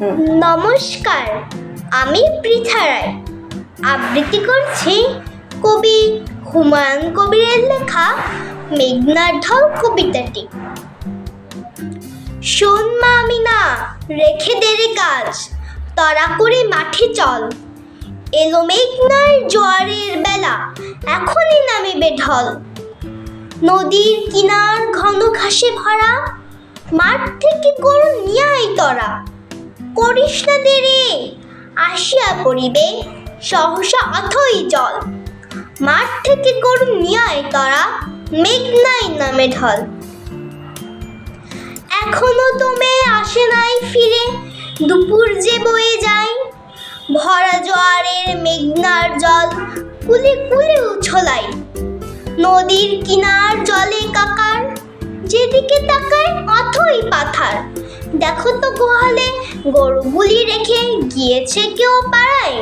নমস্কার, আমি পৃথা রায়। আবৃত্তি করছি কবি হুমায়ুন কবিরের লেখা মেঘনার ঢল কবিতাটি। শোন মা আমি না রেখে দে রে কাজ তরা করে মাঠে চল। এলো মেঘনার জোয়ারের বেলা, এখনই নামিবে ঢল। নদীর কিনার ঘন ঘাসে ভরা, মাঠ থেকে গরু নিয়ে তরা। করিস না দেরে। আসিয়া পড়িবে, সহসা অথই জল। মাঠ থেকে গরু নিয়ে আয় তরা, মেঘনাই নামে ঢল। এখনও তোমে আসে নাই ফিরে, দুপুর যে বয়ে যায়। ভরা জোয়ারের মেঘনার জল কুলে কুলে উছলাই। নদীর কিনার জলে কাকার, যেদিকে তাকায় অথই পাথার। দেখো তো গোহালে, গরুগুলি রেখে গিয়েছে কেউ পাড়ায়।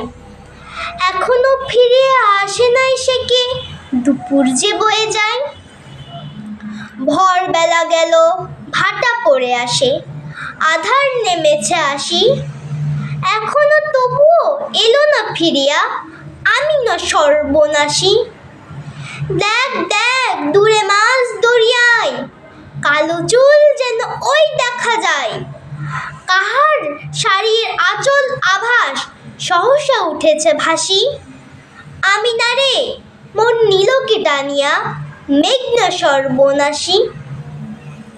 এখনও ফিরে আসে নাই সে কে? দুপুর যে বয়ে যায়। ভোরবেলা গেল, ভাটা পড়ে আসে। আধার নেমেছে আসি। এখনও তবুও এলো না ফিরিয়া, আমি না সর্বনাশী। দেখ দেখ, দূরে দরিয়ায় কালো চুল যেন ওই দেখা যায়। কাহার শাড়ির আচল আভাস সহসা উঠেছে ভাসি। আমি না রে, মন নীলকে টানিয়া, মেঘনা সর্বনাশী।